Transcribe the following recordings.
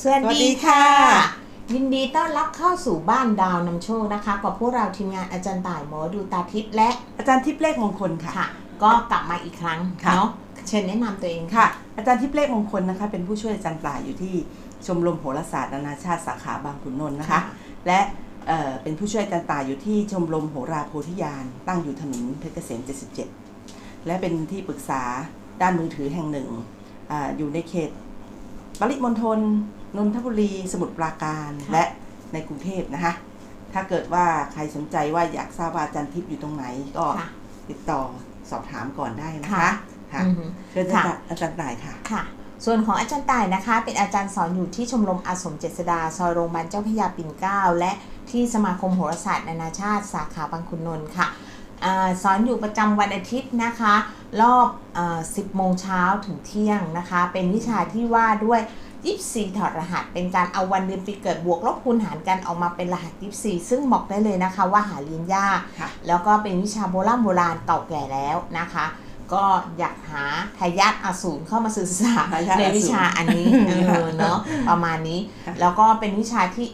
สวัสสวัสดีดีค่ะค่ะ ยินดีต้อนรับเข้าสู่บ้านดาวนำโชคนะคะกับพวกเราทีมงานอาจารย์ต่ายหมอดูตาทิพย์และอาจารย์ทิพย์เลขมงคลค่ะ ค่ะ ก็กลับมาอีกครั้งค่ะ เนาะเชิญแนะนำตัวเองค่ะ อาจารย์ทิพย์เลขมงคลนะคะ เป็นผู้ช่วยอาจารย์ปลายอยู่ที่ชมรมโหราศาสตร์นานาชาติสาขาบางขุนนนท์นะคะ และเอ่อเป็นผู้ช่วยอาจารย์ตายอยู่ที่ชมรมโหราโพธิญาณตั้งอยู่ถนนเพชรเกษม 77 และเป็นที่ปรึกษาด้านมือถือแห่งหนึ่งอาอยู่ในเขตปริมณฑล นนทบุรีสมุทรปราการค่ะและในกรุงเทพนะคะ ถ้าเกิดว่าใครสนใจว่าอยากทราบว่าอาจารย์ทิพย์อยู่ตรงไหนก็ค่ะติดต่อสอบถามก่อนได้นะคะค่ะค่ะอือหือเชิญอาค่ะจารย์อาจารย์ตายค่ะค่ะส่วนของอาจารย์ต่ายนะคะ เป็นอาจารย์สอนอยู่ที่ชมรมอาสมเจษดาซอยโรงพยาบาลเจ้าพระยาปิ่นเกล้าและที่สมาคมโหราศาสตร์นานาชาติ สาขาบางขุนนนท์ค่ะอาสอนอยู่ประจำวันอาทิตย์นะคะ รอบอา10 โมงเช้าถึงเที่ยงนะคะ เป็นวิชาที่ว่าด้วย ยิปซีถอดรหัส เป็นการเอาวันเดือนปีเกิดบวกลบคูณหารกันออกมาเป็นรหัสยิปซีซึ่งบอกได้เลยนะคะว่าหาเรียนยากค่ะแล้วก็เป็นวิชาโบราณโบราณเก่าแก่แล้วนะคะ ก็อยากหาทายาทอสูรเข้ามาศึกษาทายาทอสูรในวิชาอันนี้เออเนาะประมาณนี้ค่ะแล้วก็เป็นวิชาที่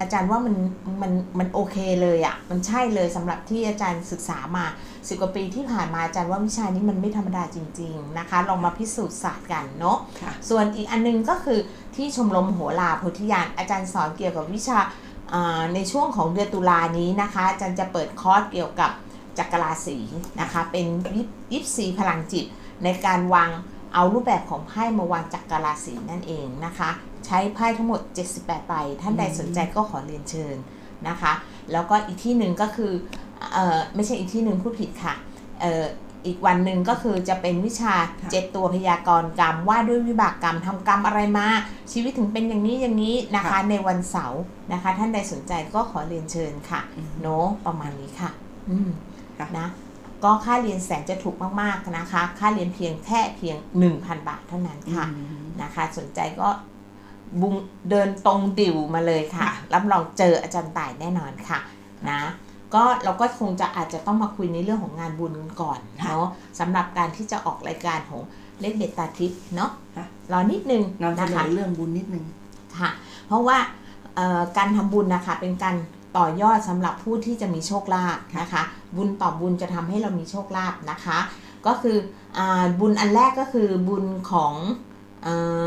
อาจารย์ว่ามันมันมันโอเคเลยอะ่ะ มันใช่เลยสำหรับที่อาจารย์ศึกษามาสิบกว่าปีที่ผ่านมาอาจารย์ว่าวิชานี้มันไม่ธรรมดาจริง ๆนะคะ ลองมาพิสูจน์ศาสตร์กันเนาะค่ะส่วนอีกอันนึงก็คือที่ชมรมโหราโพธิญาณอาจารย์สอนเกี่ยวกับวิชาอ่าในช่วงของเดือนตุลานี้นะคะ อาจารย์จะเปิดคอร์สเกี่ยวกับจักรราศีนะคะ เป็นยิปยิปซีพลังจิตในการวางเอารูปแบบของไพ่มาวางจักรราศีนั่นเองนะคะ ใช้ไพ่ทั้งหมด 78ใบท่านใดสนใจก็ขอเรียนเชิญนะคะ แล้วก็อีกที่หนึ่งก็คือเอ่อไม่ใช่อีกที่หนึ่งพูดผิดค่ะเอ่ออีกวันหนึ่งก็คือจะเป็นวิชาค่ะเจ็ดตัวพยากรณ์กรรม ว่าด้วยวิบากกรรมทำกรรมอะไรมา ชีวิตถึงเป็นอย่างนี้อย่างนี้นะคะค่ะในวันเสาร์นะคะ ท่านใดสนใจก็ขอเรียนเชิญค่ะอืมเนาะประมาณนี้ค่ะ อืมค่ะนะก็ค่าเรียนแสนจะถูกมาก ๆ นะคะ ค่าเรียนเพียงแค่เพียง 1,000 บาทเท่านั้นค่ะอืมนะคะ สนใจก็ บุงเดินตรงดิวมาเลยค่ะค่ะ รับรองเจออาจารย์ต่ายแน่นอนค่ะนะก็เราก็คงจะอาจจะต้องมาคุยในเรื่องของงานบุญกันก่อนค่ะเนาะสำหรับการที่จะออกรายการของเลขเด็ดตาทิพย์เนาะค่ะรอนิดนึงนำเสนะนคะอเรื่องบุญนิดนึงค่ะ เพราะว่าเอ่อการทำบุญนะคะเป็นการต่อยอดสำหรับผู้ที่จะมีโชคลาภนะคะ บุญต่อบุญจะทำให้เรามีโชคลาภนะคะ ก็คืออาบุญอันแรกก็คือบุญของเออ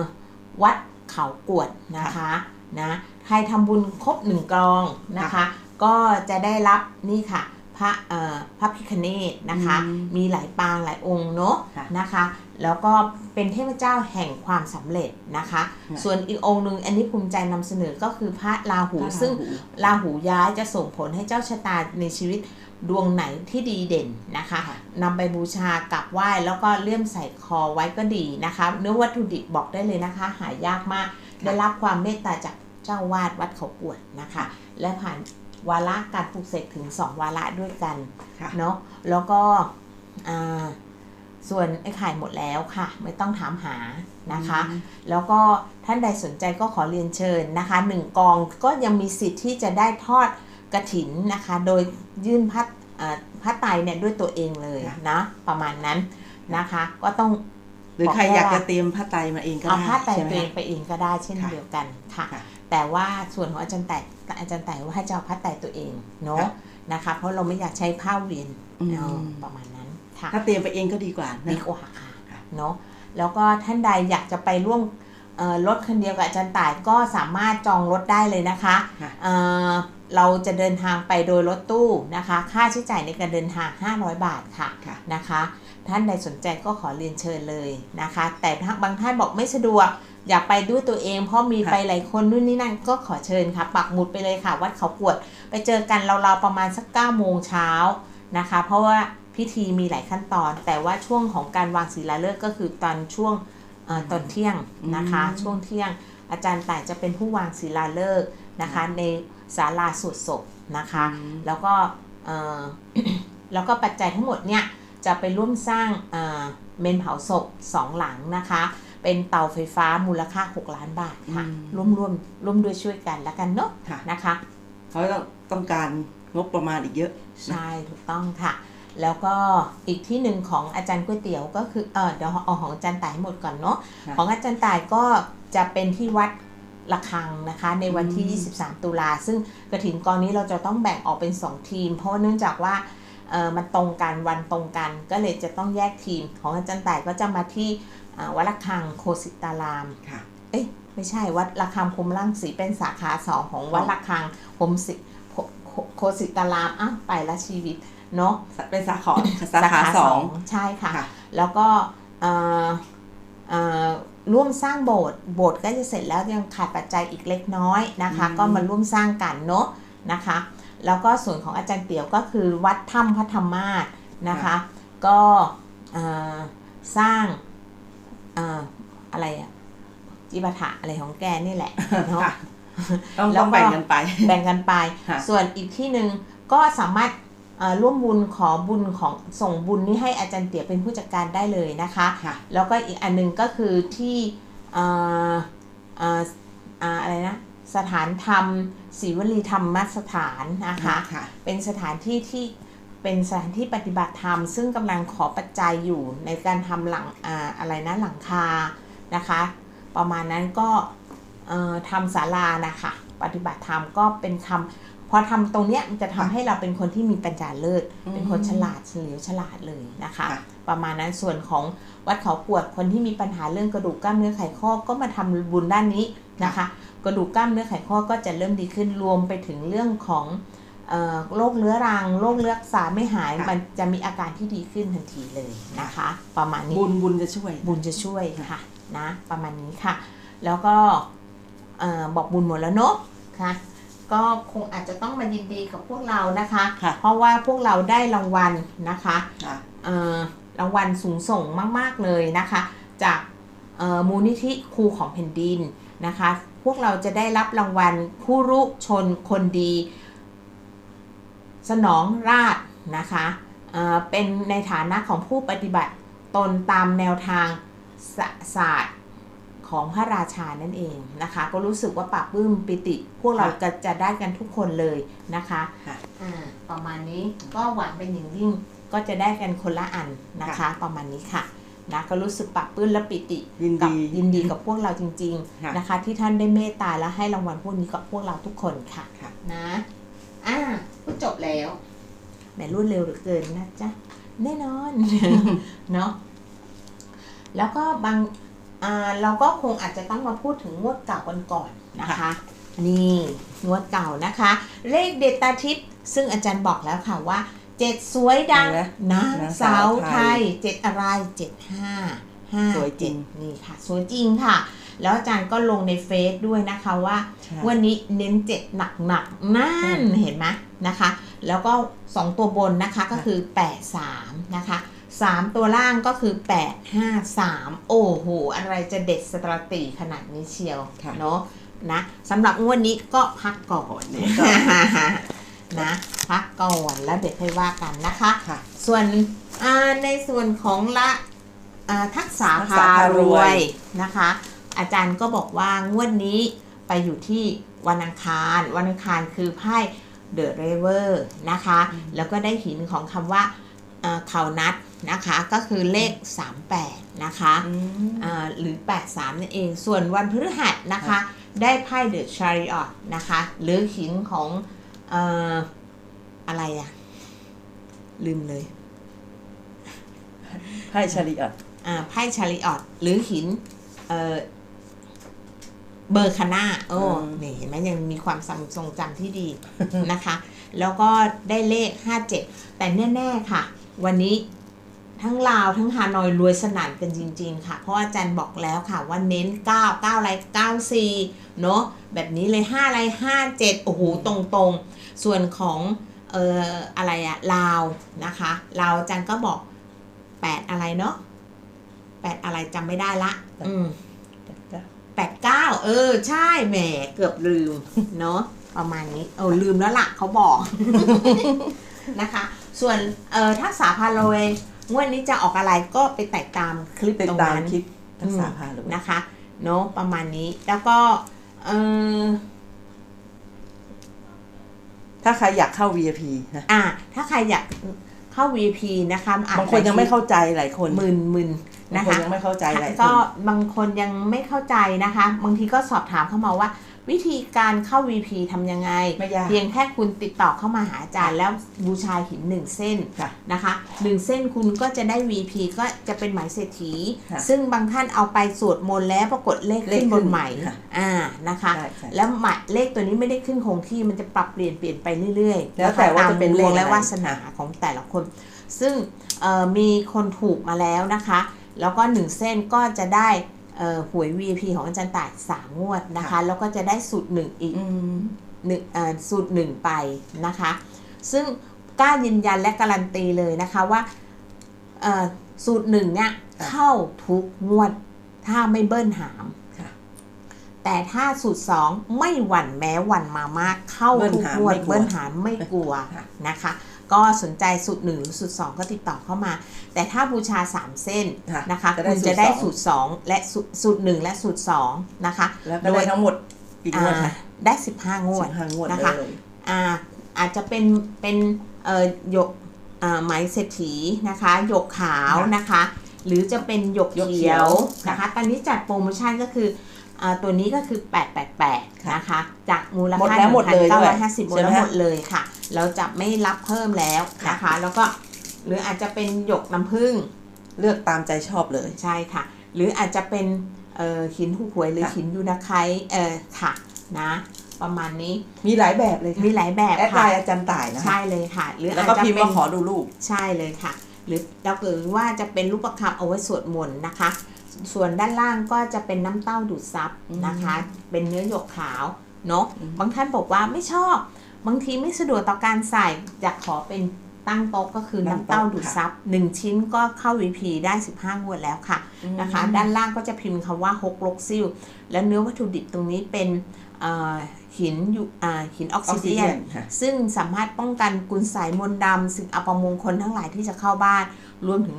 วัด เขากวดนะคะนะใครทำบุญครบหนึ่งกรองนะคะ ก็จะได้รับนี่ค่ะ พระเอ่อพระพิคเนตนะคะอืมมีหลายปางหลายองค์เนาะค่ะนะคะ แล้วก็เป็นเทพเจ้าแห่งความสำเร็จนะคะค่ะส่วนอีกองค์หนึ่งอันนี้ภูมิใจนำเสนอก็คือพระราหูพระราหูซึ่งราหูย้ายจะส่งผลให้เจ้าชะตาในชีวิต ดวงไหนที่ดีเด่นนะคะค่ะนำไปบูชากราบไหว้แล้วก็เลื่อมใส่คอไว้ก็ดีนะคะ เนื้อวัตถุดิบบอกได้เลยนะคะ หายากมาก ได้รับความเมตตาจากเจ้าวาดวัดเขาปวดนะคะ และผ่านวาระการปลูกเสกถึง 2 วาระด้วยกันค่ะเนาะแล้วก็อ่าส่วนไอ้ไข่หมดแล้วค่ะ ไม่ต้องถามหานะคะอืมแล้วก็ท่านใดสนใจก็ขอเรียนเชิญนะคะหนึ่งกองก็ยังมีสิทธิ์ที่จะได้ทอด กระถินนะคะ โดยยื่นพัดอ่าพระไตรเนี่ยด้วยตัวเองเลยค่ะนะประมาณนั้นนะคะ ก็ต้องหรือใครบอกได้อยากว่าจะเตรียมผ้าไตรมาเองก็เอาได้ผ้าไตรใช่ไหมตัวเองคะไปเองก็ได้เช่นค่ะเดียวกันค่ะค่ะ แต่ว่าส่วนของอาจารย์แต่อาจารย์แต่ว่าให้เจ้าผ้าไตรตัวเองเนาะค่ะนะคะ เพราะเราไม่อยากใช้ผ้าเวียนอืมเนาะประมาณนั้นค่ะถ้าเตรียมไปเองก็ดีกว่าดีนะกว่าค่ะค่ะเนาะแล้วก็ท่านใดอยากจะไปร่วมเอ่อรถคันเดียวกับอาจารย์ต่ายก็สามารถจองรถได้เลยนะคะค่ะ เอ่อเราจะเดินทางไปโดยรถตู้นะคะ ค่าใช้จ่ายในการเดินทาง 500 บาทค่ะค่ะนะคะ ท่านใดสนใจก็ขอเรียนเชิญเลยนะคะ แต่ถ้าบางท่านบอกไม่สะดวกอยากไปด้วยตัวเอง เพราะมีค่ะไปหลายคนนู่นนี่นั่นก็ขอเชิญค่ะ ปักหมุดไปเลยค่ะวัดเขากวด ไปเจอกันเราๆประมาณสัก9โมงเช้านะคะ เพราะว่าพิธีมีหลายขั้นตอน แต่ว่าช่วงของการวางศิลาฤกษ์ก็คือตอนช่วงเอ่อตอนเที่ยงนะคะอืมช่วงเที่ยง อาจารย์ต่ายจะเป็นผู้วางศิลาฤกษ์ นะคะในศาลาสวดศพนะคะอืมแล้วก็เอ่อแล้วก็ปัจจัยทั้งหมดเนี่ยจะไปร่วมสร้างเอ่อเมนเผาศพสองหลังนะคะ เป็นเตาไฟฟ้ามูลค่า 6 ล้านบาทค่ะอืมร่วมร่วมร่วมด้วยช่วยกันแล้วกันเนาะค่ะนะคะเขาต้องต้องการงบประมาณอีกเยอะ ใช่ถูกต้องค่ะ แล้วก็อีกที่หนึ่งของอาจารย์ก๋วยเตี๋ยวก็คือเออเดี๋ยวเอาของอาจารย์ต่ายให้หมดก่อนเนาะค่ะของอาจารย์ต่ายก็จะเป็นที่วัด ระฆังนะคะ ในวันที่ 23 ตุลา ซึ่งกระถินกองนี้เราจะต้องแบ่งออกเป็น 2 ทีม เพราะว่าเนื่องจากว่าเออมันตรงกันวันตรงกันก็เลยจะต้องแยกทีม ของอาจารย์ต่ายก็จะมาที่อ่าวัดระฆังโคสิตารามค่ะเอ้ยไม่ใช่วัดระฆังพรหมรังสีเป็นสาขาสองของวัดระฆังพรหมสิโคโคโคสิตารามอ้าวไปละชีวิตเนาะเป็นสาขาสาขาสองใช่ค่ะค่ะแล้วก็เอ่อเอ่อ ร่วมสร้างโบสถ์โบสถ์ก็จะเสร็จแล้วยังขาดปัจจัยอีกเล็กน้อยนะคะอืมก็มาร่วมสร้างกันเนาะนะคะ แล้วก็ส่วนของอาจารย์เตี๋ยวก็คือวัดถ้ำพระธรรมาสนะคะ ก็เอ่อสร้างเอ่ออะไรอะจิปาถะอะไรของแกนี่แหละเนาะค่ะต้องแล้วก็ต้องแบ่งกันไป แบ่งกันไปค่ะส่วนอีกที่หนึ่งก็สามารถเอ่อ ร่วมบุญขอบุญของส่งบุญนี้ให้อาจารย์เตี๋ยเป็นผู้จัดการได้เลยนะคะค่ะแล้วก็อีกอันหนึงก็คือที่เอ่อเอ่ออ่าอะไรนะสถานธรรมศรีวลีธรรมสถานนะคะค่ะเป็นสถานที่ที่เป็นสถานที่ปฏิบัติธรรม ซึ่งกำลังขอปัจจัยอยู่ในการทำหลังอ่าอะไรนะหลังคานะคะ ประมาณนั้นก็เอ่อทำศาลานะคะ ปฏิบัติธรรมก็เป็นคำ พอทำตรงเนี้ยมันจะทำค่ะให้เราเป็นคนที่มีปัญญาเลิศอืมเป็นคนฉลาดเฉลียวฉลาดเลยนะคะค่ะประมาณนั้นส่วนของวัดเขาปวดคนที่มีปัญหาเรื่องกระดูกกล้ามเนื้อไขข้อก็มาทำบุญด้านนี้นะคะ กระดูกกล้ามเนื้อไขข้อก็จะเริ่มดีขึ้นรวมไปถึงเรื่องของเอ่อโรคเรื้อรังโรคเลือกษาไม่หายค่ะมันจะมีอาการที่ดีขึ้นทันทีเลยนะคะ ประมาณนี้บุญบุญจะช่วย บุญจะช่วยค่ะนะ ประมาณนี้ค่ะ แล้วก็เออบอกบุญหมดแล้วเนอะค่ะ ก็คงอาจจะต้องมายินดีกับพวกเรานะคะ ค่ะ เพราะว่าพวกเราได้รางวัลนะคะค่ะ เอ่อรางวัลสูงส่งมาก ๆ เลยนะคะ จากเอ่อมูลนิธิครูของแผ่นดินนะคะ พวกเราจะได้รับรางวัลผู้รู้ชนคนดี สนองราชนะคะเอ่อเป็นในฐานะของผู้ปฏิบัติตนตามแนวทางศาศาสตร์ ของพระราชานั่นเองนะคะ ก็รู้สึกว่าปรับปลื้มปิติ พวกเราก็จะได้กันทุกคนเลยนะคะค่ะอ่าประมาณนี้ก็หวังเป็นอย่างยิ่งก็จะได้กันคนละอันนะคะค่ะประมาณนี้ค่ะนะก็รู้สึกปรับปลื้มและปิติยินกับดียินดีกับพวกเราจริงค่ะๆนะคะ ที่ท่านได้เมตตาและให้รางวัลพวกนี้กับพวกเราทุกคนค่ะค่ะนะอ่าก็จบแล้วแหมรวดเร็วเหลือเกินนะจ๊ะแน่นอนเนาะแล้วก็บางอ่า เราก็คงอาจจะต้องมาพูดถึงงวดเก่ากันก่อนนะคะ นี่งวดเก่านะคะ เลขเด็ดตาทิพย์ซึ่งอาจารย์บอกแล้วค่ะว่าเจ็ดสวยดังนะนะนะสาวสาวไทไทยยเจ็ดอะไรเจ็ดห้าห้าสวยจริงเจ็ดนี่ค่ะ สวยจริงค่ะ แล้วอาจารย์ก็ลงในเฟซด้วยนะคะว่าใช่วันนี้เน้นเจ็ดหนักๆนั่นอืมเห็นไหมนะคะ แล้วก็2ตัวบนนะคะก็คือ8 3นะคะ 3 ตัวล่างก็คือ 8 5 3 โอ้โห อะไรจะเด็ดสตรติขนาดนี้เชียวค่ะเนาะนะสำหรับงวดนี้ก็พักก่อนนี่ก็นะพักก่อนแล้วเดี๋ยวค่อยว่ากันนะคะค่ะส่วนอ่าในส่วนของละอ่าทักษะทักพาษะพารรววยยนะคะ อาจารย์ก็บอกว่างวดนี้ไปอยู่ที่วันอังคาร วันอังคารคือไพ่เดอะเรเวอร์นะคะ แล้วก็ได้หินของคำว่า เอ่อเขานัดนะคะก็คือเลข 38 นะคะอืมอ่าหรือ 83 นั่นเอง ส่วนวันพฤหัสนะคะ ได้ไพ่เดอะชาริออตนะคะ หรือหินของเอ่ออะไรอะลืมเลยให้ชาลีออดอ่าไพ่ชาริออตหรือหินเอ่อเบอร์คาน่าโอ้นี่เห็นไหมยังมีความทรงทรงจำที่ดีนะคะ แล้วก็ได้เลข 57 แต่แน่ ๆ ค่ะ วันนี้ทั้งลาวทั้งฮานอยรวยสนั่นกันจริง ๆ ค่ะ เพราะอาจารย์บอกแล้วค่ะว่าเน้น 9 9อะไร94เนอะแบบนี้เลย 5 อะไร 57 โอ้โห ตรงๆ ส่วนของเอ่ออะไรอะลาวนะคะลาวอาจารย์ก็บอก 8 อะไรเนาะ8 อะไรจำไม่ได้ละ อืมแปดเก้าเออ ใช่แหมเกือบลืม เนาะประมาณนี้ เออลืมแล้วล่ะเขาบอกนะคะ ส่วนเอ่อทักษะพาโลเองงวดนี้จะออกอะไรก็ไปแตกตามคลิปติดตรงตามนั้นคลิปทักษะพารวยนะคะเนาะประมาณนี้แล้วก็เออถ้าใครอยากเข้า VIP นะอะถ้าใครอยากเข้า VP นะคะอ่บางคนยังไม่เข้าใจหลายคนหมื่นหมื่นบางนะคนคะยังไม่เข้าใจหลายคก็นบางคนยังไม่เข้าใจนะคะ บางทีก็สอบถามเข้ามาว่า วิธีการเข้า VP ทำยังไงไม่ยากเพียงแค่คุณติดต่อเข้ามาหาอาจารย์แล้วบูชาหินหนึ่งเส้นค่ะนะคะหนึ่งเส้นคุณก็จะได้ VP ก็จะเป็นหมายเศรษฐีค่ะซึ่งบางท่านเอาไปสวดมนต์แล้วปรากฏเลขเลขขึ้นบนขึ้นไหมค่ะอ่านะคะใช่ใช่แล้วหมายเลขตัวนี้ไม่ได้ขึ้นคงที่มันจะปรับเปลี่ยนเปลี่ยนไปเรื่อยๆ แล้วแต่คว่าจะเป็นตมดวงเลขอะไรและวาสนาของแต่ละคน ซึ่งเอ่อมีคนถูกมาแล้วนะคะ แล้วก็หนึ่งเส้นก็จะได้เอ่อ หวย VIP ของอาจารย์ต่ายสามงวดนะคะ แล้วก็จะได้สูตรหนึ่งอีกอืมหนึ่งเอ่อสูตรหนึ่งไปนะคะ ซึ่งกล้ายืนยันและการันตีเลยนะคะว่าเอ่อสูตรหนึ่งเนี่ยค่ะเข้าทุกงวดถ้าไม่เบิ้ลหามค่ะแต่ถ้าสูตรสองไม่หวั่นแม้หวั่นมามากเข้าเบิ้ลทุกหามงวดไม่กลัวเบิ้ลหามไม่กลัวค่ะนะคะ ก็สนใจสูตรหนึ่งหรือสูตรสองก็ติดต่อเข้ามา แต่ถ้าบูชา 3 เส้นค่ะนะคะจะได้คุณจะได้สูสูตตรรสอง2และสูสูตรหนึ่งและสูตรสองนะคะแล้วก็ได้ทั้งหมดกี่งวดอ่าคะได้ 15 งวสิดบห้างวดนะคะเลยอ่าอาจจะเป็นเป็นเอ่อหยกอ่าไหมเศรษฐีนะคะหยกขาวค่ะนะคะ หรือจะเป็นหยกหยกเขีเขียยววนะคะ ตอนนี้จัดโปรโมชั่นก็คืออ่า ตัวนี้ก็คือ 888ค่ะนะคะ จากมูลหมดค่าแล้วหมดเลยด้วย1,950หมดใช่ไหมแล้วฮะหมดเลยค่ะ เราจะไม่รับเพิ่มแล้วนะคะ แล้วก็หรืออาจจะเป็นหยกน้ำผึ้งเลือกตามใจชอบเลยใช่ค่ะ หรืออาจจะเป็นเอ่อหินหูหวยหรือค่ะหินยูนาไคเออค่ะนะ ประมาณนี้มีหลายแบบเลยค่ะมีหลายแบบแอดไลค่ะน์อาจารย์ต่ายนะคะใช่เลยค่ะ หรือแล้วอาจก็จะพิมพ์เป็มานขอดูรูปใช่เลยค่ะ หรือเราเกิดว่าจะเป็นรูปประคำเอาไว้สวดมนต์นะคะ ส่วนด้านล่างก็จะเป็นน้ำเต้าดูดซับอืมนะคะ เป็นเนื้อหยกขาวเนาะอืมบางท่านบอกว่าไม่ชอบ บางทีไม่สะดวกต่อการใส่อยากขอเป็นตั้งโต๊ะก็คือน้ำเต้าดูดซับหนึ่งชิ้นก็เข้า VP ได้ 15งวดแล้วค่ะนะคะ ด้านล่างก็จะพิมพ์คำว่าฮกลกซิลและเนื้อวัตถุดิบตรงนี้เป็นเอ่อหินอยู่อ่าหินออกออซิกซิเดีเจยนนค่ะซึ่งสามารถป้องกันกุลสายมนต์ดำสิ่งอัปมงคลทั้งหลายที่จะเข้าบ้าน รวมถึง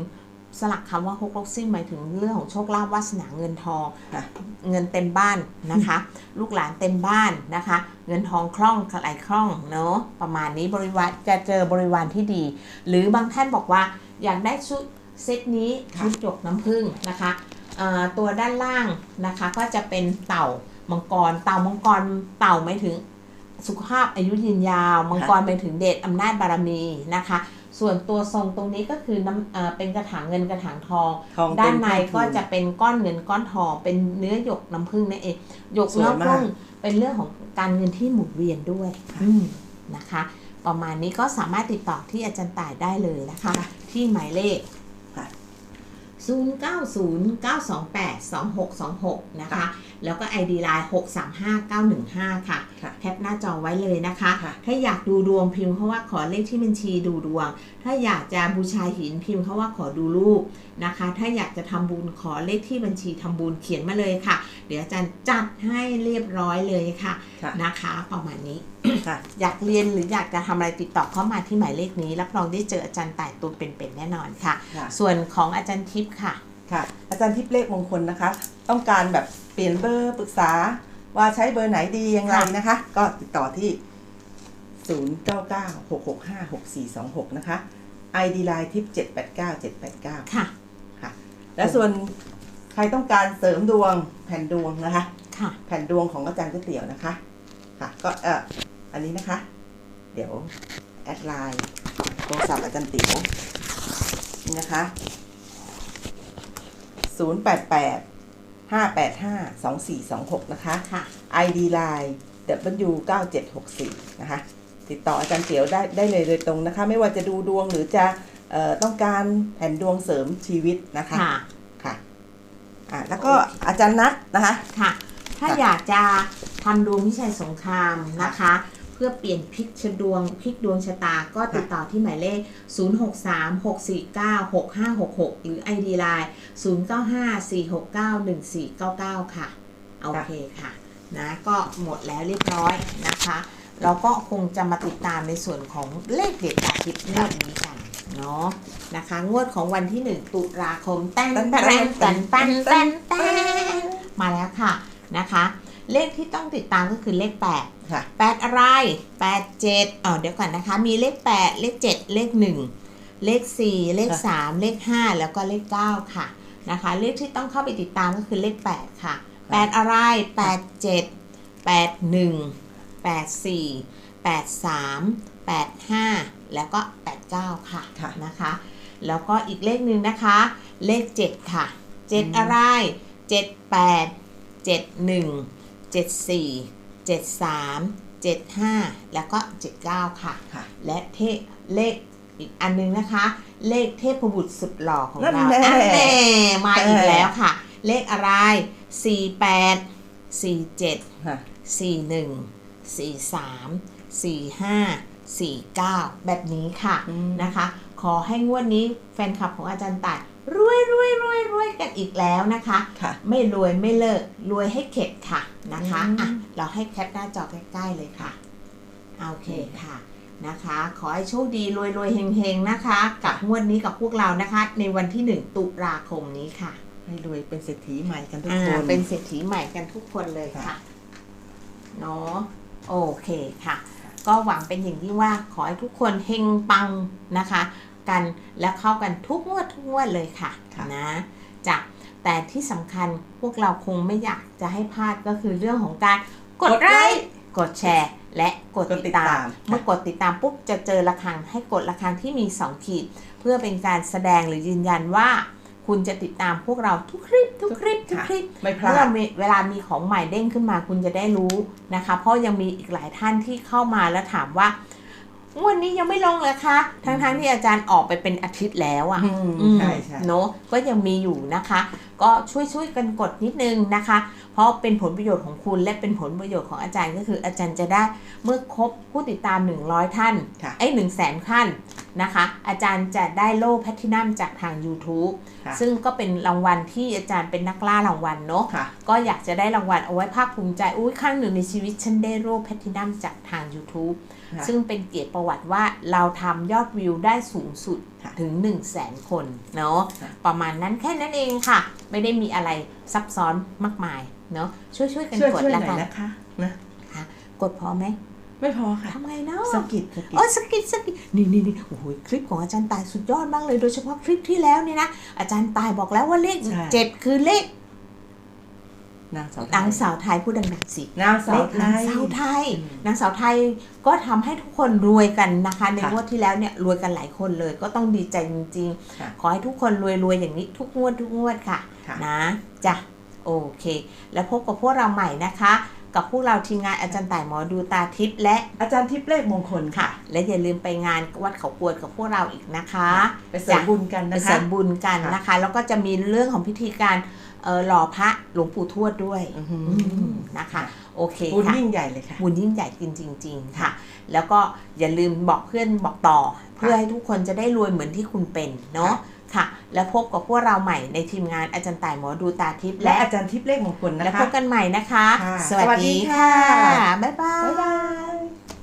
สลักคำว่าฮกลกซิลหมายถึงเรื่องของโชคลาภวาสนาเงินทองค่ะเงินเต็มบ้านนะคะ ลูกหลานเต็มบ้านนะคะ เงินทองคล่องไหลคล่องเนาะประมาณนี้บริวารจะเจอบริวารที่ดี หรือบางท่านบอกว่าอยากได้ชุดเซตนี้ค่ะชุดหยกน้ำผึ้งนะคะเอ่อตัวด้านล่างนะคะก็จะเป็นเต่ามังกร เต่ามังกร เต่าหมายถึง สุขภาพอายุยืนยาว มังกรหมายถึงเดชอำนาจบารมีนะคะ ส่วนตัวทรงตรงนี้ก็คือน้ำเอ่อเป็นกระถางเงินกระถางทองทองด้าเต็นมในแท่ก็ทุนจะเป็นก้อนเงินก้อนทอง เป็นเนื้อหยกน้ำผึ้งนั่นเองหยกสวยเนื้อมากผึ้งเป็นเรื่องของการเงินที่หมุนเวียนด้วยอืมนะคะ ประมาณนี้ก็สามารถติดต่อที่อาจารย์ต่ายได้เลยนะคะ ที่หมายเลขค่ะ0909282626 นะคะ แล้วก็ ID Line 635915 ค่ะ ค่ะ แคปหน้าจอไว้เลยนะคะ ค่ะ ถ้าอยากดูดวงพิมพ์เขาว่าขอเลขที่บัญชีดูดวง ถ้าอยากจะบูชาหินพิมพ์เขาว่าขอดูรูปนะคะ ถ้าอยากจะทำบุญขอเลขที่บัญชีทำบุญเขียนมาเลยค่ะ เดี๋ยวอาจารย์จัดให้เรียบร้อยเลยค่ะค่ะ นะคะ ประมาณนี้ ค่ะ อยากเรียนหรืออยากจะทำอะไรติดต่อเข้ามาที่หมายเลขนี้รับรองได้เจออาจารย์ต่ายตัวเป็นๆแน่นอนค่ะ ค่ะ ส่วนของอาจารย์ทิพย์ค่ะ ค่ะ อาจารย์ทิพย์เลขมงคลนะคะ ต้องการแบบเปลี่ยนเบอร์ปรึกษาว่าใช้เบอร์ไหนดียังไงค่ะนะคะ ก็ติดต่อที่ 0996656426 นะคะ ID Line ทิป789 789 ค่ะ ค่ะ และส่วนใครต้องการเสริมดวงแผ่นดวงนะคะ ค่ะ แผ่นดวงของอาจารย์ก๋วยเตี๋ยวนะคะ ค่ะ ก็เอออันนี้นะคะ เดี๋ยวแอดไลน์โทรศัพท์อาจารย์ติ๋วนี่นะคะ 0 8 8 5 8 5 2 4 2 6 นะคะค่ะ ID Line W 9 7 6 4 นะคะ ติดต่ออาจารย์เตี๋ยวได้ได้เลยโดยตรงนะคะ ไม่ว่าจะดูดวงหรือจะเอ่อต้องการแผ่นดวงเสริมชีวิตนะคะค่ะ ค่ะอะแล้วก็อาจารย์นัทนะคะ ค่ะ ถ้าค่ะอยากจะทำดวงวิชัยสงครามนะคะ เพื่อเปลี่ยนพลิกชดวงพลิกดวงชะตาก็ติดต่อที่หมายเลข 0636496566 หรือ ID Line 0954691499 ค่ะ โอเคค่ะ นะก็หมดแล้วเรียบร้อยนะคะ เราก็คงจะมาติดตามในส่วนของเลขเด็ดอาทิตย์งวดนี้กันเนาะนะคะ งวดของวันที่ 1 ตุลาคมแต้นแต้นแต้นแต้นแต้นแต้นแต้นมาแล้วค่ะนะคะ เลขที่ต้องติดตามก็คือเลข8ค่ะ8อะไร8 7อ๋อเดี๋ยวก่อนนะคะ มีเลข8เลข7เลข1เลข4เลขค่ะ3เลข5แล้วก็เลข9ค่ะนะคะ เลขที่ต้องเข้าไปติดตามก็คือเลข8ค่ะ8อะไร8 7 8 1 8 4 8 3 8 5แล้วก็89ค่ะค่ะนะคะ แล้วก็อีกเลขหนึ่งนะคะ เลข7ค่ะอืม7อะไร7 8 7 1 7 4 7 3 7 5 แล้วก็ 79 ค่ะ ค่ะ และเทเลขอีกอันหนึงนะคะ เลขเทพบุตรสุดหล่อของนั่นเราแน่อันแน่มาอีกเออแล้วค่ะ เลขอะไร 48 47 ค่ะ41 43 45 49แบบนี้ค่ะอืม นะคะ ขอให้งวดนี้แฟนคลับของอาจารย์ต่าย รวยรวยรวยรวยกันอีกแล้วนะคะค่ะไม่รวยไม่เลิกรวยให้เข็ดค่ะนะคะอืมอะเราให้แคปหน้าจอใกล้ๆเลยค่ะโอเคค่ะนะคะ ขอให้โชคดีรวยรวยเฮงๆนะคะ กับงวดนี้กับพวกเรานะคะ ในวันที่ 1 ตุลาคมนี้ค่ะ ให้รวยเป็นเศรษฐีใหม่กันทุกอ่าคนเป็นเศรษฐีใหม่กันทุกคนเลยค่ะค่ะเนาะโอเคค่ะ ก็หวังเป็นอย่างยิ่งว่าขอให้ทุกคนเฮงปังนะคะ กันและเข้ากันทุกงวดทุกงวดเลยค่ะค่ะนะจ้ะแต่ที่สำคัญพวกเราคงไม่อยากจะให้พลาดก็คือเรื่องของการกดไลค์กดแชร์และกดกดติติดดตาตามมเมื่อกดติดตามปุ๊บจะเจอระฆังให้กดระฆังที่มี 2 ขีด เพื่อเป็นการแสดงหรือยืนยันว่า คุณจะติดตามพวกเราทุกคลิป ทุกคลิป ทุกคลิปไม่พลาเมื่อดมีเวลามีของใหม่เด้งขึ้นมาคุณจะได้รู้นะคะ เพราะยังมีอีกหลายท่านที่เข้ามาแล้วถามว่าง วันนี้ยังไม่ลงเลยคะ ทั้งๆที่อาจารย์ออกไปเป็นอาทิตย์แล้วอะ่ะอืมอืมใช่ใช่เนอะก็ยังมีอยู่นะคะ ก็ช่วยช่วยๆกันกดนิดนึงนะคะ เพราะเป็นผลประโยชน์ของคุณและเป็นผลประโยชน์ของอาจารย์ก็คืออาจารย์จะได้เมื่อครบผู้ติดตาม 100 ท่านค่ะไอ้หนึ่งแสนท่านนะคะ อาจารย์จะได้โล่แพลทินัมจากทาง YouTube ค่ะซึ่งก็เป็นรางวัลที่อาจารย์เป็นนักล่ารางวัลเนาะค่ะก็อยากจะได้รางวัลเอาไว้ภาคภูมิใจอุ้ยครั้งหนึ่งในชีวิตฉันได้โล่แพลทินัมจากทาง YouTube ค่ะ ซึ่งเป็นเกียรติประวัติว่าเราทำยอดวิวได้สูงสุดค่ะถึง 1 0 0 0 0แสนคนเนาะค่ะประมาณนั้นแค่นั้นเองค่ะ ไม่ได้มีอะไรซับซ้อนมากมายเนาะช่วยช่วยๆกันช่วยกดช่วยหแล้วน่อกัยนนะคะนะกดพอไหมไม่พอค่ะทำไงเนาะสะกิดสะกิดโอ้ยสกิดสกิดนี่นี่นี่โอ้โหคลิปของอาจารย์ตายสุดยอดมากเลย โดยเฉพาะคลิปที่แล้วเนี่ยนะอาจารย์ตายบอกแล้วว่าเลขใช่เจ็ดคือเลข นางสาวไทนางย สาวไทยพูดดังๆสิ นางสาเลวขไทนางย สาวไทยอืมนางสาวไทยก็ทำให้ทุกคนรวยกันนะคะ ในค่ะงวดที่แล้วเนี่ยรวยกันหลายคนเลย ก็ต้องดีใจจริงค่ะๆ ขอให้ทุกคนรวยๆอย่างนี้ทุกงวดทุกงวดค่ะค่ะ นะจ้ะโอเค แล้วพบกับพวกเราใหม่นะคะ กับพวกเราทีมงานอาจารย์ต่ายหมอดูตาทิพย์และอาจารย์ทิพย์เลขมงคลค่ะและอย่าลืมไปงานวัดเขากวดกับพวกเราอีกนะคะ ไปเสริมบุญกันไปนะเสริคะ มบุญกันค่ะนะคะ แล้วก็จะมีเรื่องของพิธีการเอ่อ หล่อพระหลวงปู่ทวดด้วยอื้อหืออืมนะคะ โอเคบุญค่ะยิ่งใหญ่เลยค่ะบุญยิ่งใหญ่จริง ๆ ค่ะ แล้วก็อย่าลืมบอกเพื่อนบอกต่อ เพื่อให้ทุกคนจะได้รวยเหมือนที่คุณเป็นเนาะค่ะ แล้วพบกับพวกเราใหม่ในทีมงานอาจารย์ต่ายหมอดูตาทิพย์และและอาจารย์ทิพย์เลขมงคลนะและคะพบกันใหม่นะคะค่ะสวัสสวัสดีดีค่ะค่ะ บ๊ายบายบ๊ายบาย